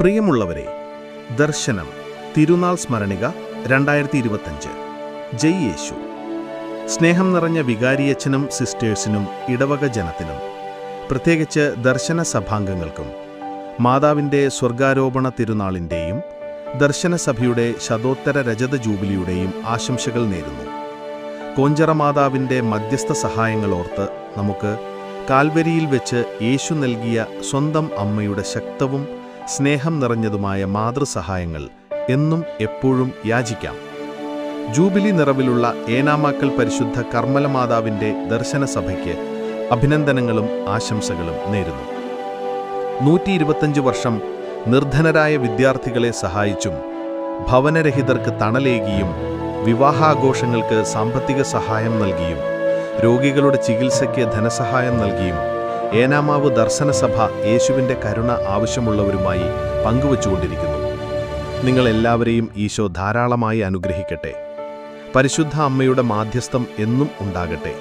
പ്രിയമുള്ളവരെ ദർശനം തിരുനാൾ സ്മരണിക രണ്ടായിരത്തി ഇരുപത്തഞ്ച് ജയ് യേശു. സ്നേഹം നിറഞ്ഞ വികാരിയച്ഛനും സിസ്റ്റേഴ്സിനും ഇടവക ജനത്തിനും പ്രത്യേകിച്ച് ദർശന സഭാംഗങ്ങൾക്കും മാതാവിന്റെ സ്വർഗാരോപണ തിരുനാളിന്റെയും ദർശനസഭയുടെ ശതോത്തര രജത ജൂബിലിയുടെയും ആശംസകൾ നേരുന്നു. കോഞ്ചറ മാതാവിന്റെ മധ്യസ്ഥ സഹായങ്ങളോർത്ത് നമുക്ക് കാൽവരിയിൽ വെച്ച് യേശു നൽകിയ സ്വന്തം അമ്മയുടെ ശക്തവും സ്നേഹം നിറഞ്ഞതുമായ മാതൃസഹായങ്ങൾ എന്നും എപ്പോഴും യാചിക്കാം. ജൂബിലി നിറവിലുള്ള ഏനാമാക്കൽ പരിശുദ്ധ കർമ്മല മാതാവിന്റെ ദർശനസഭയ്ക്ക് അഭിനന്ദനങ്ങളും ആശംസകളും നേരുന്നു. നൂറ്റി ഇരുപത്തഞ്ച് വർഷം നിർധനരായ വിദ്യാർത്ഥികളെ സഹായിച്ചും ഭവനരഹിതർക്ക് തണലേകിയും വിവാഹാഘോഷങ്ങൾക്ക് സാമ്പത്തിക സഹായം നൽകിയും രോഗികളുടെ ചികിത്സയ്ക്ക് ധനസഹായം നൽകിയും ഏനാമാവ് ദർശനസഭ യേശുവിന്റെ കരുണ ആവശ്യമുള്ളവരുമായി പങ്കുവച്ചുകൊണ്ടിരിക്കുന്നു. നിങ്ങളെല്ലാവരെയും ഈശോ ധാരാളമായി അനുഗ്രഹിക്കട്ടെ. പരിശുദ്ധ അമ്മയുടെ മാധ്യസ്ഥം എന്നും ഉണ്ടാകട്ടെ.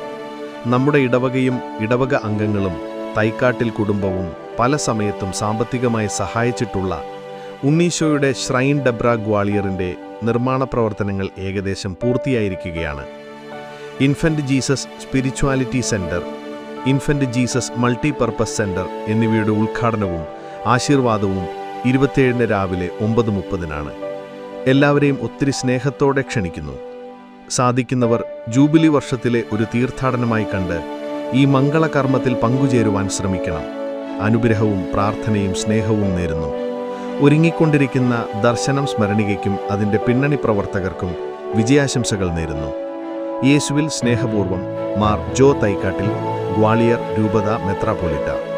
നമ്മുടെ ഇടവകയും ഇടവക അംഗങ്ങളും തൈക്കാട്ടിൽ കുടുംബവും പല സമയത്തും സാമ്പത്തികമായി സഹായിച്ചിട്ടുള്ള ഉണ്ണീശോയുടെ ശ്രൈൻ ഡബ്ര ഗ്വാളിയറിന്റെ നിർമ്മാണ പ്രവർത്തനങ്ങൾ ഏകദേശം പൂർത്തിയായിരിക്കുകയാണ്. Infant Jesus spirituality centre infant Jesus multipurpose centre എന്നിവയുടെ ഉദ്ഘാടനവും ആശീർവാദവും ഇരുപത്തിയേഴിന് രാവിലെ ഒമ്പത് മുപ്പതിനാണ്. എല്ലാവരെയും ഒത്തിരി സ്നേഹത്തോടെ ക്ഷണിക്കുന്നു. സാധിക്കുന്നവർ ജൂബിലി വർഷത്തിലെ ഒരു തീർത്ഥാടനമായി കണ്ട് ഈ മംഗളകർമ്മത്തിൽ പങ്കുചേരുവാൻ ശ്രമിക്കണം. അനുഗ്രഹവും പ്രാർത്ഥനയും സ്നേഹവും നേരുന്നു. ഒരുങ്ങിക്കൊണ്ടിരിക്കുന്ന ദർശനം സ്മരണികയ്ക്കും അതിന്റെ പിന്നണി പ്രവർത്തകർക്കും വിജയാശംസകൾ നേരുന്നു. യേശുവിൽ സ്നേഹപൂർവം മാർ ജോ തൈക്കാട്ടിൽ ഗ്വാളിയർ രൂപത മെത്രാപ്പൊലിറ്റ